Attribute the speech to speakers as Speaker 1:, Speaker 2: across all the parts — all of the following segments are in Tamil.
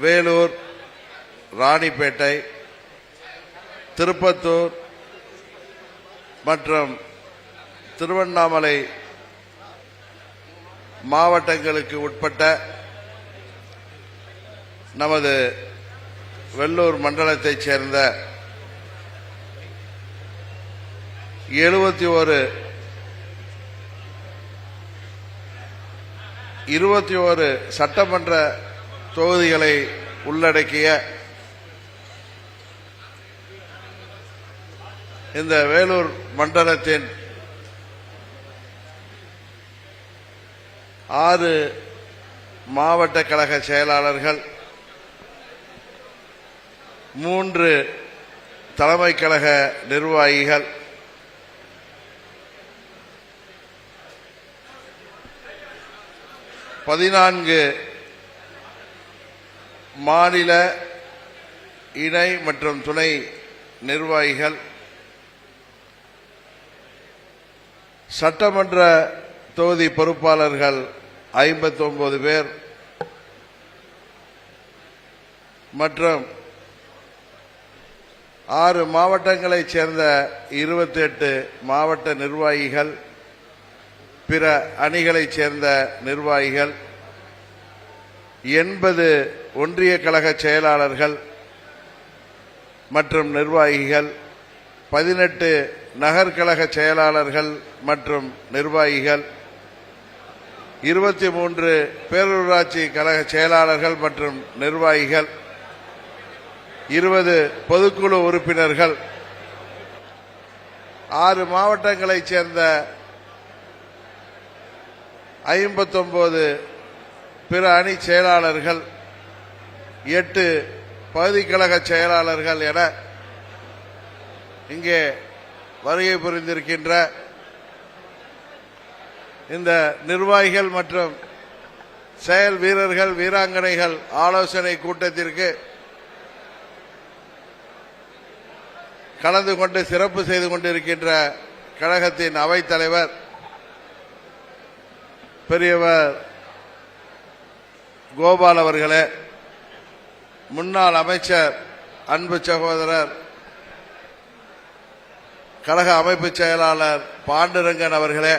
Speaker 1: வேலூர் ராணிப்பேட்டை திருப்பத்தூர் மற்றும் திருவண்ணாமலை மாவட்டங்களுக்கு உட்பட்ட நமது வெள்ளூர் மண்டலத்தைச் சேர்ந்த எழுபத்தி ஒரு இருபத்தி ஒரு சட்டமன்ற தொகுதிகளை உள்ளடக்கிய இந்த வேலூர் மண்டலத்தின் ஆறு மாவட்ட கழக செயலாளர்கள் மூன்று தலைமை கழக நிர்வாகிகள் பதினான்கு மாநில இணை மற்றும் துணை நிர்வாகிகள் சட்டமன்ற தொகுதி பொறுப்பாளர்கள் 59 பேர் மற்றும் ஆறு மாவட்டங்களைச் சேர்ந்த 28 மாவட்ட நிர்வாகிகள் பிற அணிகளைச் சேர்ந்த நிர்வாகிகள் எண்பது ஒன்றிய கழக செயலாளர்கள் மற்றும் நிர்வாகிகள் பதினெட்டு நகர்கழக செயலாளர்கள் மற்றும் நிர்வாகிகள் இருபத்தி மூன்று பேரூராட்சி கழக செயலாளர்கள் மற்றும் நிர்வாகிகள் இருபது பொதுக்குழு உறுப்பினர்கள் ஆறு மாவட்டங்களைச் சேர்ந்த ஐம்பத்தொன்பது பிற அணி செயலாளர்கள் எட்டு பகுதி கழக செயலாளர்கள் என இங்கே வருகை புரிந்திருக்கின்ற இந்த நிர்வாகிகள் மற்றும் செயல் வீரர்கள் வீராங்கனைகள் ஆலோசனை கூட்டத்திற்கு கலந்து கொண்டு சிறப்பு செய்து கொண்டிருக்கின்ற கழகத்தின் அவைத்தலைவர் பெரியவர் கோபால் அவர்களே முன்னாள் அமைச்சர் அன்பு சகோதரர் கழக அமைப்பு செயலாளர் பாண்டுரங்கன் அவர்களே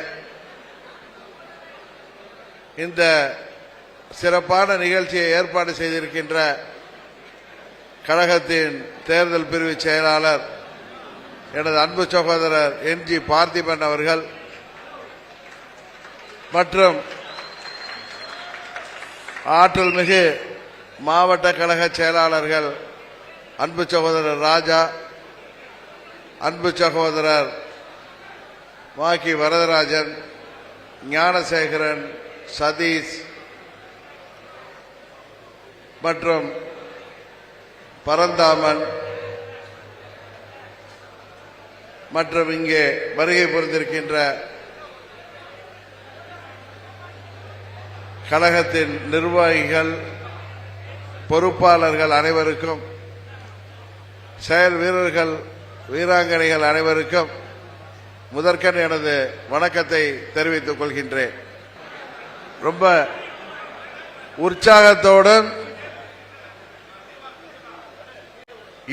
Speaker 1: இந்த சிறப்பான நிகழ்ச்சியை ஏற்பாடு செய்திருக்கின்ற கழகத்தின் தேர்தல் பிரிவு செயலாளர் எனது அன்பு சகோதரர் என் ஜி பார்த்திபன் அவர்கள் மற்றும் ஆற்றல் மிகு மாவட்ட கழக செயலாளர்கள் அன்பு சகோதரர் ராஜா அன்பு சகோதரர் மாக்கி வரதராஜன் ஞானசேகரன் சதீஷ் மற்றும் பரந்தாமன் மற்றும் இங்கே வருகை புரிந்திருக்கின்ற கழகத்தின் நிர்வாகிகள் பொறுப்பாளர்கள் அனைவருக்கும் செயல் வீரர்கள் வீராங்கனைகள் அனைவருக்கும் முதற்கண் எனது வணக்கத்தை தெரிவித்துக் கொள்கின்றேன். ரொம்ப உற்சாகத்தோடும்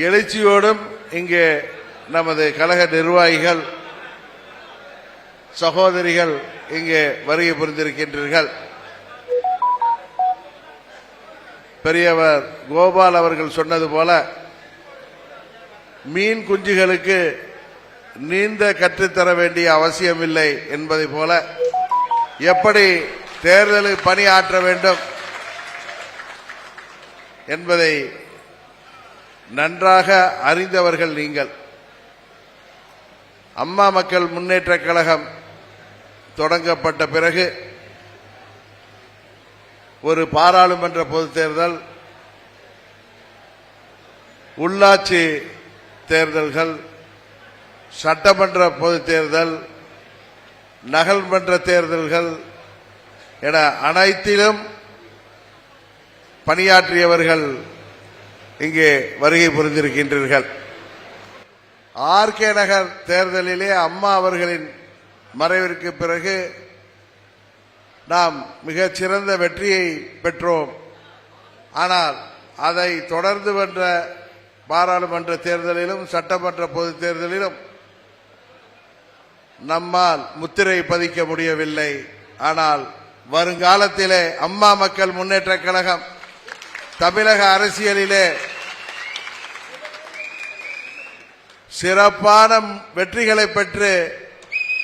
Speaker 1: எழுச்சியோடும் இங்கே நமது கழக நிர்வாகிகள் சகோதரிகள் இங்கே வருகை புரிந்திருக்கின்றீர்கள். பெரியவர் கோபால் அவர்கள் சொன்னது போல மீன் குஞ்சுகளுக்கு நீந்த கற்றுத்தர வேண்டிய அவசியமில்லை என்பதை போல எப்படி தேர்தலில் பணியாற்ற வேண்டும் என்பதை நன்றாக அறிந்தவர்கள் நீங்கள். அம்மா மக்கள் முன்னேற்ற கழகம் தொடங்கப்பட்ட பிறகு ஒரு பாராளுமன்ற பொதுத் தேர்தல் உள்ளாட்சி தேர்தல்கள் சட்டமன்ற பொதுத் தேர்தல் நகல்மன்ற தேர்தல்கள் என அனைத்திலும் பணியாற்றியவர்கள் இங்கே வருகை புரிந்திருக்கின்றீர்கள். ஆர்கே நகர் தேர்தலிலே அம்மா அவர்களின் மறைவிற்கு பிறகு நாம் மிகச் சிறந்த வெற்றியை பெற்றோம். ஆனால் அதை தொடர்ந்து வென்ற பாராளுமன்ற தேர்தலிலும் சட்டமன்ற பொதுத் தேர்தலிலும் நம்மால் முத்திரை பதிக்க முடியவில்லை. ஆனால் வருங்காலத்திலே அம்மா மக்கள் முன்னேற்ற கழகம் தமிழக அரசியலிலே சிறப்பான வெற்றிகளை பெற்று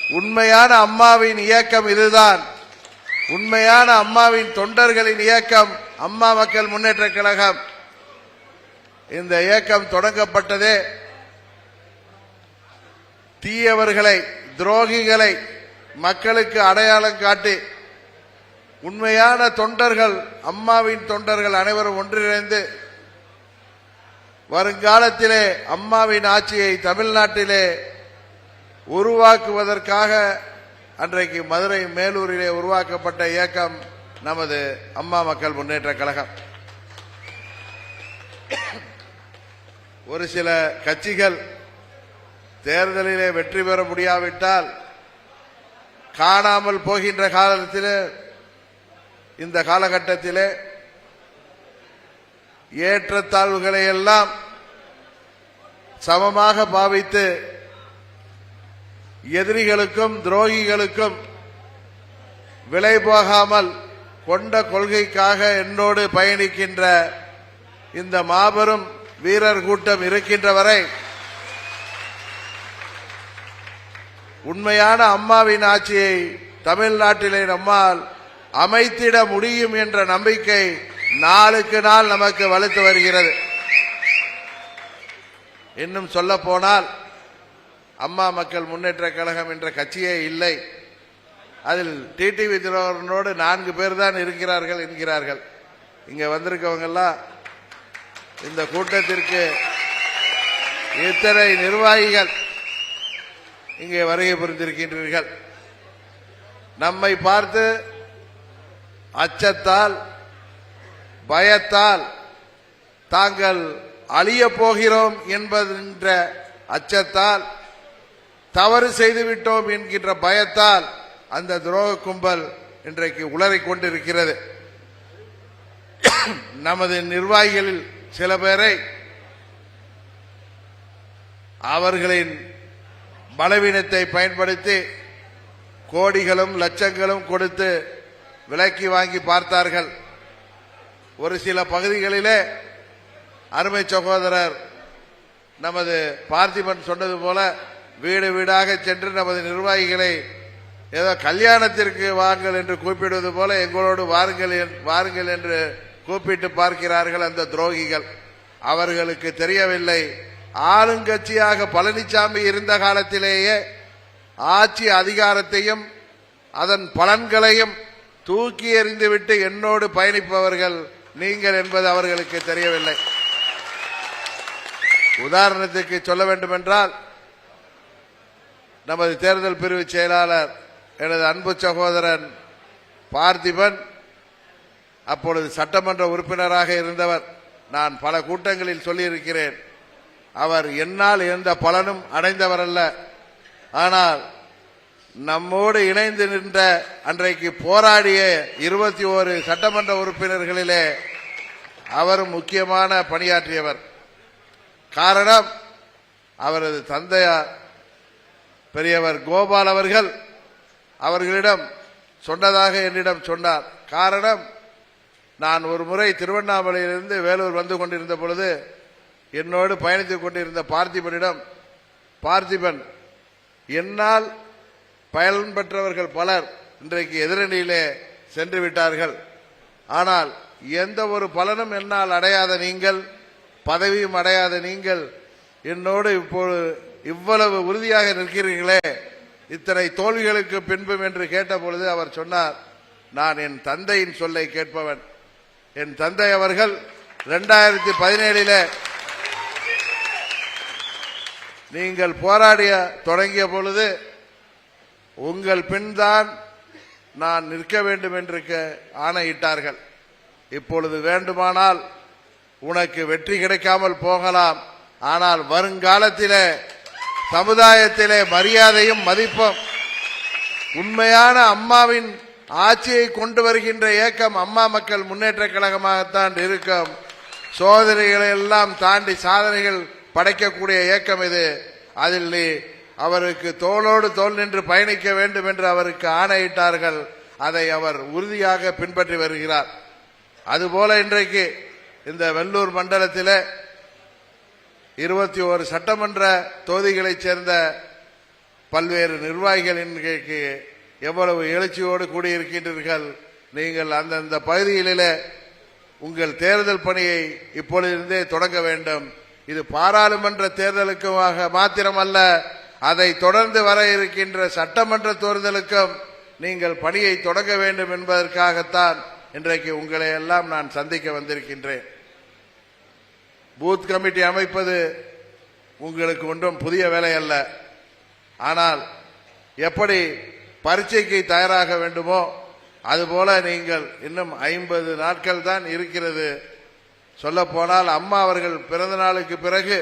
Speaker 1: உண்மையான அம்மாவின் இயக்கம் இதுதான். உண்மையான அம்மாவின் தொண்டர்களின் இயக்கம் அம்மா மக்கள் முன்னேற்ற கழகம். இந்த இயக்கம் தொடங்கப்பட்டதே தீயவர்களை துரோகிகளை மக்களுக்கு அடையாளம் காட்டி உண்மையான தொண்டர்கள் அம்மாவின் தொண்டர்கள் அனைவரும் ஒன்றிணைந்து வருங்காலத்திலே அம்மாவின் ஆட்சியை தமிழ்நாட்டிலே உருவாக்குவதற்காக அன்றைக்கு மதுரை மேலூரிலே உருவாக்கப்பட்ட இயக்கம் நமது அம்மா மக்கள் முன்னேற்ற கழகம். ஒரு சில கட்சிகள் தேர்தலிலே வெற்றி பெற முடியாவிட்டால் காணாமல் போகின்ற காலத்திலே இந்த காலகட்டத்திலே ஏற்றத்தாழ்வுகளை எல்லாம் சமமாக பாவித்து எதிரிகளுக்கும் துரோகிகளுக்கும் விலை போகாமல் கொண்ட கொள்கைக்காக என்னோடு பயணிக்கின்ற இந்த மாபெரும் வீரர் கூட்டம் இருக்கின்ற வரை உண்மையான அம்மாவின் ஆட்சியை தமிழ்நாட்டிலே நம்மால் அமைத்திட முடியும் என்ற நம்பிக்கை நாளுக்கு நாள் நமக்கு வலுத்து வருகிறது. இன்னும் சொல்ல போனால் அம்மா மக்கள் முன்னேற்ற கழகம் என்ற கட்சியே இல்லை. அதில் டிடிவி தினகரனோடு நான்கு பேர் தான் இருக்கிறார்கள் என்கிறார்கள். இங்கே வந்திருக்கவங்கெல்லாம் இந்த கூட்டத்திற்கு இத்தனை நிர்வாகிகள் இங்கே வருகை புரிந்திருக்கின்றீர்கள். நம்மை பார்த்து அச்சத்தால் பயத்தால் தாங்கள் அழியப் போகிறோம் என்பதென்ற அச்சத்தால் தவறு செய்துவிட்டோம் என்கின்ற பயத்தால் அந்த துரோக கும்பல் இன்றைக்கு உளறிக் கொண்டிருக்கிறது. நமது நிர்வாகிகளில் சில பேரை அவர்களின் பலவீனத்தை பயன்படுத்தி கோடிகளும் லட்சங்களும் கொடுத்து விலக்கி வாங்கி பார்த்தார்கள். ஒரு சில பகுதிகளிலே அருமை சகோதரர் நமது பார்த்திபன் சொன்னது போல வீடு வீடாக சென்று நமது நிர்வாகிகளை ஏதோ கல்யாணத்திற்கு வாருங்கள் என்று கூப்பிடுவது போல எங்களோடு வாருங்கள் வாருங்கள் என்று கூப்பிட்டு பார்க்கிறார்கள் அந்த துரோகிகள். அவர்களுக்கு தெரியவில்லை. ஆளுங்கட்சியாக பழனிசாமி இருந்த காலத்திலேயே ஆட்சி அதிகாரத்தையும் அதன் பலன்களையும் தூக்கி எறிந்துவிட்டு என்னோடு பயணிப்பவர்கள் நீங்கள் என்பது அவர்களுக்கு தெரியவில்லை. உதாரணத்துக்கு சொல்ல வேண்டுமென்றால் நமது தேர்தல் பிரிவு செயலாளர் எனது அன்பு சகோதரன் பார்த்திபன் அப்பொழுது சட்டமன்ற உறுப்பினராக இருந்தவர். நான் பல கூட்டங்களில் சொல்லியிருக்கிறேன். அவர் என்னால் எந்த பலனும் அடைந்தவர் அல்ல ஆனால் நம்மோடு இணைந்து நின்ற அன்றைக்கு போராடிய இருபத்தி ஓரு சட்டமன்ற உறுப்பினர்களிலே அவரும் முக்கியமான பணியாற்றியவர். காரணம் அவரது தந்தையார் பெரியவர் கோபால் அவர்கள் அவர்களிடம் சொன்னதாக என்னிடம் சொன்னார். காரணம் நான் ஒரு முறை திருவண்ணாமலையிலிருந்து வேலூர் வந்து கொண்டிருந்த பொழுது என்னோடு பயணித்துக் கொண்டிருந்த பார்த்திபனிடம் பார்த்திபன் என்னால் பயன் பெற்றவர்கள் பலர் இன்றைக்கு எதிரணியிலே சென்று விட்டார்கள். ஆனால் எந்த ஒரு பலனும் என்னால் அடையாத நீங்கள் பதவியும் அடையாத நீங்கள் என்னோடு இப்போது இவ்வளவு உறுதியாக நிற்கிறீர்களே இத்தனை தோல்விகளுக்கு பின்பும் என்று கேட்டபொழுது அவர் சொன்னார் நான் என் தந்தையின் சொல்லை கேட்பவன். என் தந்தை அவர்கள் இரண்டாயிரத்தி பதினேழில் நீங்கள் போராடிய தொடங்கிய பொழுது உங்கள் பின்தான் நான் நிற்க வேண்டும் என்று ஆணையிட்டார்கள். இப்பொழுது வேண்டுமானால் உனக்கு வெற்றி கிடைக்காமல் போகலாம். ஆனால் வருங்காலத்திலே சமுதாயத்திலே மரியாதையும் மதிப்பும். உண்மையான அம்மாவின் ஆட்சியை கொண்டு வருகின்ற இயக்கம் அம்மா மக்கள் முன்னேற்ற கழகமாகத்தான் இருக்கும். சோதனைகளை எல்லாம் தாண்டி சாதனைகள் படைக்கக்கூடிய இயக்கம் இது. அதில் நீ அவருக்கு தோளோடு தோல் நின்று பயணிக்க வேண்டும் என்று அவருக்கு ஆணையிட்டார்கள். அதை அவர் உறுதியாக பின்பற்றி வருகிறார். அதுபோல இன்றைக்கு இந்த வெள்ளூர் மண்டலத்தில் இருபத்தி ஓரு சட்டமன்ற தொகுதிகளைச் சேர்ந்த பல்வேறு நிர்வாகிகள் இன்றைக்கு எவ்வளவு எழுச்சியோடு கூடியிருக்கின்றீர்கள் நீங்கள் அந்தந்த பகுதிகளிலே உங்கள் தேர்தல் பணியை இப்பொழுதிருந்தே தொடங்க வேண்டும். இது பாராளுமன்ற தேர்தலுக்குமாக மாத்திரமல்ல அதை தொடர்ந்து வர இருக்கின்ற சட்டமன்ற தேர்தலுக்கும் நீங்கள் பணியை தொடங்க வேண்டும் என்பதற்காகத்தான் இன்றைக்கு உங்களை எல்லாம் நான் சந்திக்க வந்திருக்கின்றேன். பூத் கமிட்டி அமைப்பது உங்களுக்கு ஒன்றும் புதிய வேலை அல்ல. ஆனால் எப்படி பரீட்சைக்கு தயாராக வேண்டுமோ அதுபோல நீங்கள் இன்னும் ஐம்பது நாட்கள் தான் இருக்கிறது. சொல்லப்போனால் அம்மா அவர்கள் பிறந்த நாளுக்கு பிறகு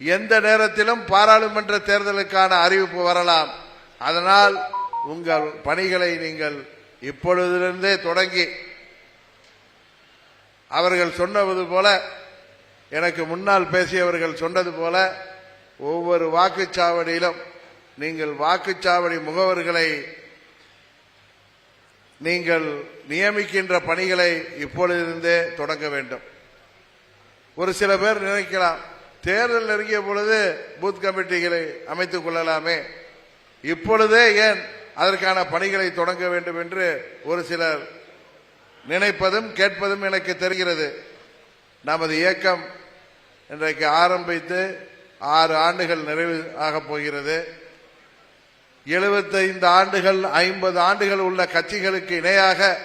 Speaker 1: எந்த நேரத்திலும் பாராளுமன்ற தேர்தலுக்கான அறிவிப்பு வரலாம். அதனால் உங்கள் பணிகளை நீங்கள் இப்பொழுதிலிருந்தே தொடங்கி அவர்கள் சொன்னது போல எனக்கு முன்னால் பேசியவர்கள் சொன்னது போல ஒவ்வொரு வாக்குச்சாவடியிலும் நீங்கள் வாக்குச்சாவடி முகவர்களை நீங்கள் நியமிக்கின்ற பணிகளை இப்பொழுதிருந்தே தொடங்க வேண்டும். ஒரு சில பேர் நினைக்கலாம் தேர்தல் நெருங்கிய பொழுது பூத் கமிட்டிகளை அமைத்துக் கொள்ளலாமே. இப்பொழுதே ஏன் அதற்கான பணிகளை தொடங்க வேண்டும் என்று ஒரு சிலர் நினைப்பதும் கேட்பதும் எனக்கு தெரிகிறது. நமது இயக்கம் இன்றைக்கு ஆரம்பித்து ஆறு ஆண்டுகள் நிறைவு ஆகப் போகிறது. எழுபத்தைந்து ஆண்டுகள் ஐம்பது ஆண்டுகள் உள்ள கட்சிகளுக்கு இணையாக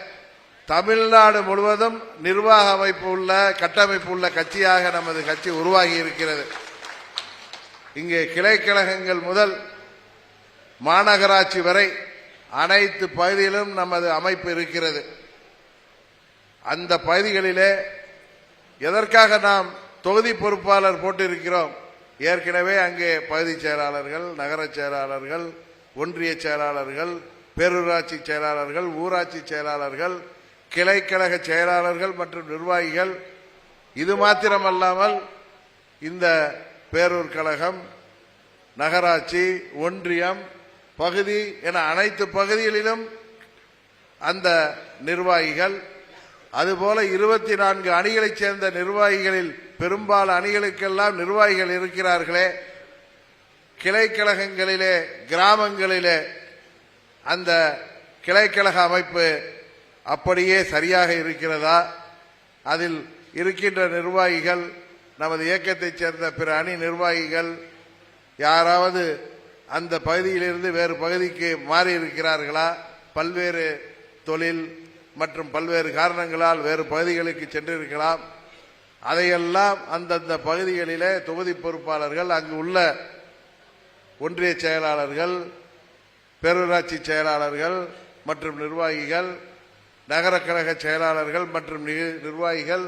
Speaker 1: தமிழ்நாடு முழுவதும் நிர்வாக அமைப்பு உள்ள கட்டமைப்பு உள்ள கட்சியாக நமது கட்சி உருவாகி இருக்கிறது. இங்கே கிளைக்கழகங்கள் முதல் மாநகராட்சி வரை அனைத்து பகுதியிலும் நமது அமைப்பு இருக்கிறது. அந்த பகுதிகளிலே எதற்காக நாம் தொகுதி பொறுப்பாளர் போட்டிருக்கிறோம்? ஏற்கனவே அங்கே பகுதி செயலாளர்கள் நகர செயலாளர்கள் ஒன்றிய செயலாளர்கள் பேரூராட்சி செயலாளர்கள் ஊராட்சி செயலாளர்கள் கிளைக்கழக செயலாளர்கள் மற்றும் நிர்வாகிகள். இது மாத்திரமல்லாமல் இந்த பேரூர் கழகம் நகராட்சி ஒன்றியம் பகுதி என அனைத்து பகுதிகளிலும் அந்த நிர்வாகிகள் அதுபோல இருபத்தி நான்கு அணிகளைச் சேர்ந்த நிர்வாகிகளில் பெரும்பாலும் அணிகளுக்கெல்லாம் நிர்வாகிகள் இருக்கிறார்களே. கிளைக்கழகங்களிலே கிராமங்களிலே அந்த கிளைக்கழக அமைப்பு அப்படியே சரியாக இருக்கிறதா? அதில் இருக்கின்ற நிர்வாகிகள் நமது இயக்கத்தைச் சேர்ந்த பிற அணி நிர்வாகிகள் யாராவது அந்த பகுதியிலிருந்து வேறு பகுதிக்கு மாறி இருக்கிறார்களா பல்வேறு தொழில் மற்றும் பல்வேறு காரணங்களால் வேறு பகுதிகளுக்கு சென்றிருக்கலாம். அதையெல்லாம் அந்தந்த பகுதிகளிலே தொகுதி பொறுப்பாளர்கள் அங்கு உள்ள ஒன்றிய செயலாளர்கள் பேரூராட்சி செயலாளர்கள் மற்றும் நிர்வாகிகள் நகர கழக செயலாளர்கள் மற்றும் நி- நிர்வாகிகள்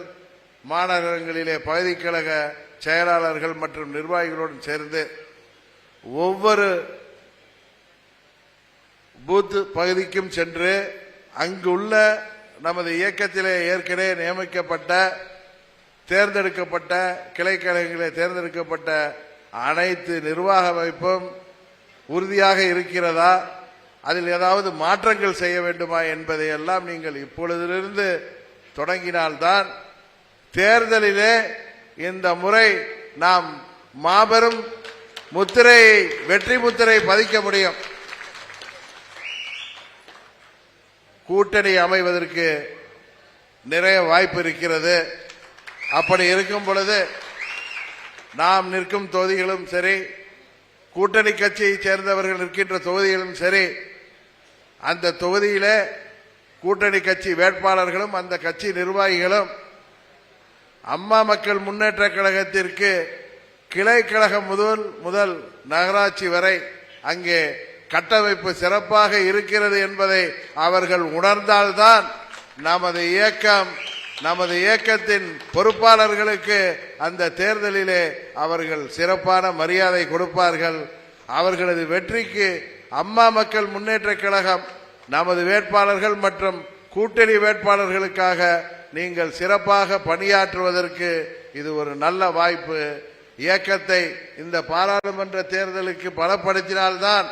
Speaker 1: மாநகரங்களிலே பகுதி கழக செயலாளர்கள் மற்றும் நிர்வாகிகளுடன் சேர்ந்து ஒவ்வொரு பூத் பகுதிக்கும் சென்று அங்குள்ள நமது இயக்கத்திலே ஏற்கனவே நியமிக்கப்பட்ட தேர்ந்தெடுக்கப்பட்ட கிளைக்கழகங்களே தேர்ந்தெடுக்கப்பட்ட அனைத்து நிர்வாக அமைப்பும் உறுதியாக இருக்கிறதா? அதில் ஏதாவது மாற்றங்கள் செய்ய வேண்டுமா என்பதையெல்லாம் நீங்கள் இப்பொழுதிலிருந்து தொடங்கினால்தான் தேர்தலிலே இந்த முறை நாம் மாபெரும் முத்திரையை வெற்றி முத்திரை பதிக்க முடியும். கூட்டணி அமைவதற்கு நிறைய வாய்ப்பு இருக்கிறது. அப்படி இருக்கும் பொழுது நாம் நிற்கும் தொகுதிகளும் சரி கூட்டணி கட்சியைச் சேர்ந்தவர்கள் நிற்கின்ற தொகுதிகளும் சரி அந்த தொகுதியிலே கூட்டணி கட்சி வேட்பாளர்களும் அந்த கட்சி நிர்வாகிகளும் அம்மா மக்கள் முன்னேற்ற கழகத்திற்கு கிளை கழகம் முதல் முதல் நகராட்சி வரை அங்கே கட்டமைப்பு சிறப்பாக இருக்கிறது என்பதை அவர்கள் உணர்ந்தால்தான் நமது இயக்கம் நமது இயக்கத்தின் பொறுப்பாளர்களுக்கு அந்த தேர்தலிலே அவர்கள் சிறப்பான மரியாதை கொடுப்பார்கள். அவர்களது வெற்றிக்கு அம்மா மக்கள் முன்னேற்ற கழகம் நமது வேட்பாளர்கள் மற்றும் கூட்டணி வேட்பாளர்களுக்காக நீங்கள் சிறப்பாக பணியாற்றுவதற்கு இது ஒரு நல்ல வாய்ப்பு. இயக்கத்தை இந்த பாராளுமன்ற தேர்தலுக்கு பலப்படுத்தினால்தான்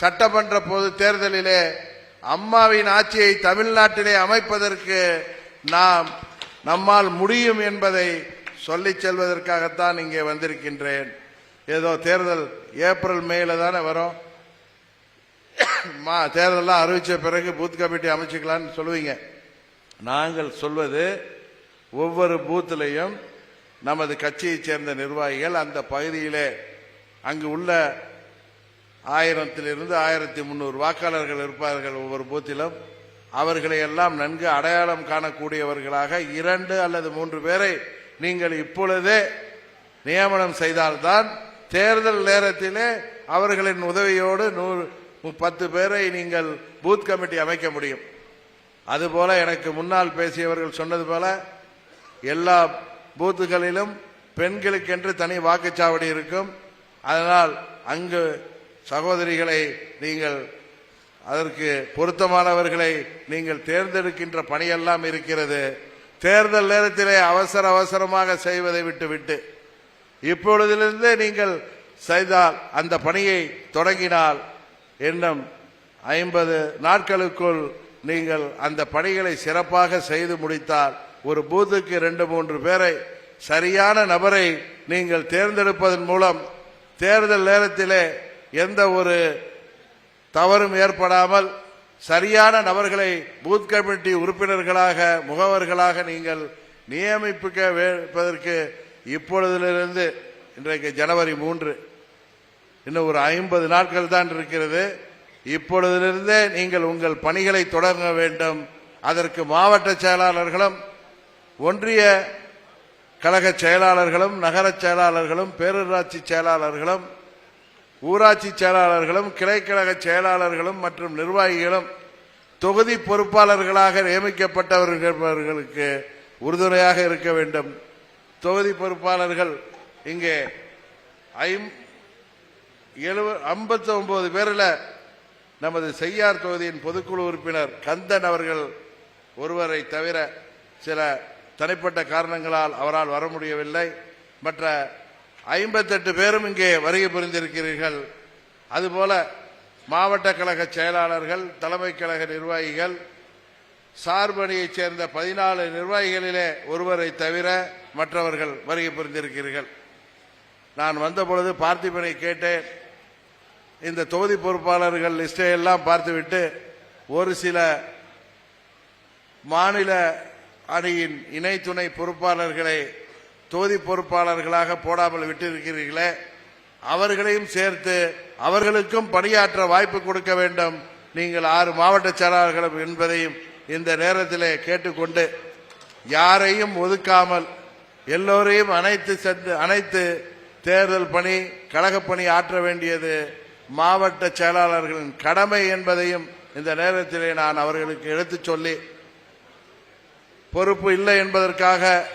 Speaker 1: சட்டமன்ற பொது தேர்தலிலே அம்மாவின் ஆட்சியை தமிழ்நாட்டிலே அமைப்பதற்கு நாம் நம்மால் முடியும் என்பதை சொல்லி செல்வதற்காகத்தான் இங்கே வந்திருக்கின்றேன். ஏதோ தேர்தல் ஏப்ரல் மேல தானே வரும். மா தேர்தலாம் அறிவிச்ச பிறகு பூத் கமிட்டி அமைச்சுக்கலாம்னு சொல்லுவீங்க. நாங்கள் சொல்வது ஒவ்வொரு பூத்திலையும் நமது கட்சியைச் சேர்ந்த நிர்வாகிகள் அந்த பகுதியிலே அங்கு உள்ள ஆயிரத்திலிருந்து ஆயிரத்தி முந்நூறு வாக்காளர்கள் இருப்பார்கள் ஒவ்வொரு பூத்திலும். அவர்களை எல்லாம் நன்கு அடையாளம் காணக்கூடியவர்களாக இரண்டு அல்லது மூன்று பேரை நீங்கள் இப்பொழுதே நியமனம் செய்தால்தான் தேர்தல் நேரத்திலே அவர்களின் உதவியோடு நூறு பத்து பேரை நீங்கள் பூத் கமிட்டி அமைக்க முடியும். அதுபோல எனக்கு முன்னால் பேசியவர்கள் சொன்னது போல எல்லா பூத்துகளிலும் பெண்களுக்கென்று தனி வாக்குச்சாவடி இருக்கும். அதனால் அங்கு சகோதரிகளை நீங்கள் அதற்கு பொருத்தமானவர்களை நீங்கள் தேர்ந்தெடுக்கின்ற பணியெல்லாம் இருக்கிறது. தேர்தல் நேரத்திலே அவசர அவசரமாக செய்வதை விட்டுவிட்டு இப்பொழுதிலிருந்தே நீங்கள் செய்தால் அந்த பணியை தொடங்கினால் இன்னும் ஐம்பது நாட்களுக்குள் நீங்கள் அந்த பணிகளை சிறப்பாக செய்து முடித்தால் ஒரு பூத்துக்கு ரெண்டு மூன்று பேரை சரியான நபரை நீங்கள் தேர்ந்தெடுப்பதன் மூலம் தேர்தல் நேரத்திலே எந்த ஒரு தவறும் ஏற்படாமல் சரியான நபர்களை பூத் கமிட்டி உறுப்பினர்களாக முகவர்களாக நீங்கள் நியமிப்பிக்க வைப்பதற்கு இப்பொழுதிலிருந்து இன்றைக்கு ஜனவரி மூன்று இன்னும் ஒரு ஐம்பது நாட்கள் தான் இருக்கிறது. இப்பொழுதிலிருந்தே நீங்கள் உங்கள் பணிகளை தொடங்க வேண்டும். அதற்கு மாவட்ட செயலாளர்களும் ஒன்றிய கழக செயலாளர்களும் நகர செயலாளர்களும் பேரூராட்சி செயலாளர்களும் ஊராட்சி செயலாளர்களும் கிளைக்கழக செயலாளர்களும் மற்றும் நிர்வாகிகளும் தொகுதி பொறுப்பாளர்களாக நியமிக்கப்பட்டவர்களுக்கு உறுதுணையாக இருக்க வேண்டும். தொகுதி பொறுப்பாளர்கள் இங்கே ஐம் எழுவ ஐம்பத்தி ஒன்பது பேரில் நமது செய்யார் தொகுதியின் பொதுக்குழு உறுப்பினர் கந்தன் அவர்கள் ஒருவரை தவிர சில தனிப்பட்ட காரணங்களால் அவரால் வர முடியவில்லை. மற்ற ஐம்பத்தெட்டு பேரும் இங்கே வருகை புரிந்திருக்கிறீர்கள். அதுபோல மாவட்ட கழக செயலாளர்கள் தலைமை கழக நிர்வாகிகள் சார்பணியைச் சேர்ந்த பதினாலு நிர்வாகிகளிலே ஒருவரை தவிர மற்றவர்கள் வருகை புரிந்திருக்கிறீர்கள். நான் வந்தபொழுது பார்த்திபனை கேட்டேன். இந்த தொகுதி பொறுப்பாளர்கள் லிஸ்டை எல்லாம் பார்த்துவிட்டு ஒரு சில மாநில அணியின் இணை துணை பொறுப்பாளர்களை தொகுதி பொறுப்பாளர்களாக போடாமல் விட்டிருக்கிறீர்களே அவர்களையும் சேர்த்து அவர்களுக்கும் பணியாற்ற வாய்ப்பு கொடுக்க வேண்டும். நீங்கள் ஆறு மாவட்ட செயலாளர்கள் என்பதையும் இந்த நேரத்திலே கேட்டுக்கொண்டு யாரையும் ஒதுக்காமல் எல்லோரையும் அனைத்து சென்று அனைத்து தேர்தல் பணி கழகப் பணி ஆற்ற வேண்டியது மாவட்ட செயலாளர்களின் கடமை என்பதையும் இந்த நேரத்திலே நான் அவர்களுக்கு எடுத்துச் சொல்லி பொறுப்பு இல்லை என்பதற்காக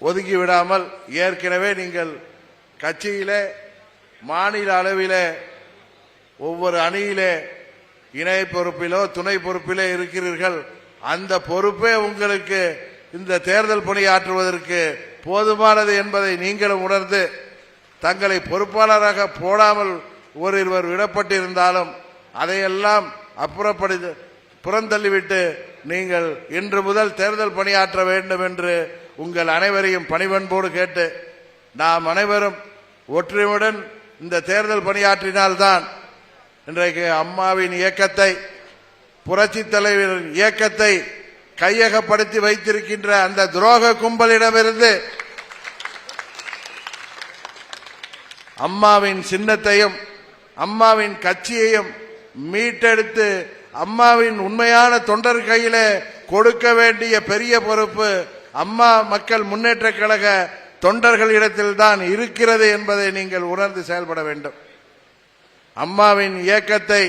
Speaker 1: ஒதுக்கி விடாமல் ஏற்கனவே நீங்கள் கட்சியிலே மாநில அளவிலே ஒவ்வொரு அணியிலே இணை பொறுப்பிலோ துணை பொறுப்பிலோ இருக்கிறீர்கள். அந்த பொறுப்பே உங்களுக்கு இந்த தேர்தல் பணியாற்றுவதற்கு போதுமானது என்பதை நீங்களும் உணர்ந்து தங்களை பொறுப்பாளராக போடாமல் ஓரிருவர் விடப்பட்டிருந்தாலும் அதையெல்லாம் அப்புறப்படுத்த புறந்தள்ளிவிட்டு நீங்கள் இன்று முதல் தேர்தல் பணியாற்ற வேண்டும் என்று உங்கள் அனைவரையும் பணிவன்போடு கேட்டு நாம் அனைவரும் ஒற்றுமையுடன் இந்த தேர்தல் பணியாற்றினால்தான் இன்றைக்கு அம்மாவின் இயக்கத்தை புரட்சி தலைவரின் இயக்கத்தை கையகப்படுத்தி வைத்திருக்கின்ற அந்த துரோக கும்பலிடமிருந்து அம்மாவின் சின்னத்தையும் அம்மாவின் கட்சியையும் மீட்டெடுத்து அம்மாவின் உண்மையான தொண்டர் கையில கொடுக்க வேண்டிய பெரிய பொறுப்பு அம்மா மக்கள் முன்னேற்ற கழக தொண்டர்களிடத்தில் தான் இருக்கிறது என்பதை நீங்கள் உணர்ந்து செயல்பட வேண்டும். அம்மாவின் இயக்கத்தை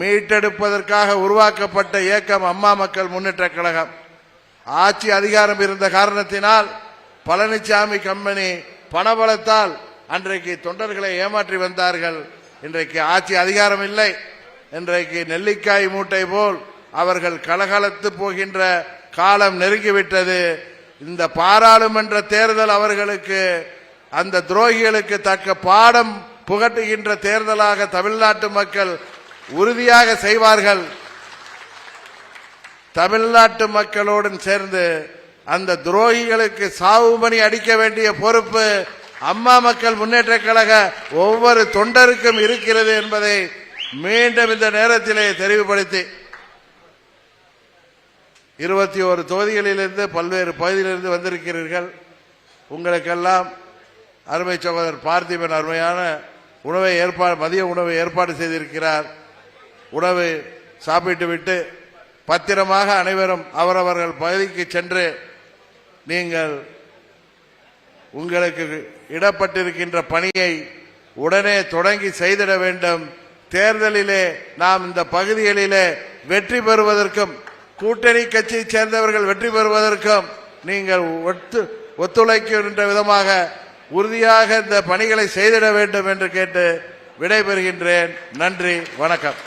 Speaker 1: மீட்டெடுப்பதற்காக உருவாக்கப்பட்ட இயக்கம் அம்மா மக்கள் முன்னேற்ற கழகம். ஆட்சி அதிகாரம் இருந்த காரணத்தினால் பழனிசாமி கம்பெனி பணபலத்தால் அன்றைக்கு தொண்டர்களை ஏமாற்றி வந்தார்கள். இன்றைக்கு ஆட்சி அதிகாரம் இல்லை. இன்றைக்கு நெல்லிக்காய் மூட்டை போல் அவர்கள் கலகலத்து போகின்ற காலம் நெருங்கிவிட்டது. இந்த பாராளுமன்ற தேர்தல் அவர்களுக்கு அந்த துரோகிகளுக்கு தக்க பாடம் புகட்டுகின்ற தேர்தலாக தமிழ்நாட்டு மக்கள் உறுதியாக செய்வார்கள். தமிழ்நாட்டு மக்களோடு சேர்ந்து அந்த துரோகிகளுக்கு சாவுமணி அடிக்க வேண்டிய பொறுப்பு அம்மா மக்கள் முன்னேற்ற கழக ஒவ்வொரு தொண்டருக்கும் இருக்கிறது என்பதை மீண்டும் இந்த நேரத்திலே தெரிவுபடுத்தி இருபத்தி ஒரு தொகுதிகளிலிருந்து பல்வேறு பகுதியிலிருந்து வந்திருக்கிறீர்கள். உங்களுக்கெல்லாம் அருமை சகோதரர் பார்த்திபன் அருமையான உணவை ஏற்பாடு மதிய உணவை ஏற்பாடு செய்திருக்கிறார். உணவு சாப்பிட்டு விட்டு பத்திரமாக அனைவரும் அவரவர்கள் பகுதிக்கு சென்று நீங்கள் உங்களுக்கு இடப்பட்டிருக்கின்ற பணியை உடனே தொடங்கி செய்திட வேண்டும். தேர்தலிலே நாம் இந்த பகுதிகளிலே வெற்றி பெறுவதற்கும் கூட்டணி கட்சியை சேர்ந்தவர்கள் வெற்றி பெறுவதற்கும் நீங்கள் ஒத்து ஒத்துழைக்கின்ற விதமாக உறுதியாக இந்த பணிகளை செய்திட வேண்டும் என்று கேட்டு விடைபெறுகின்றேன். நன்றி வணக்கம்.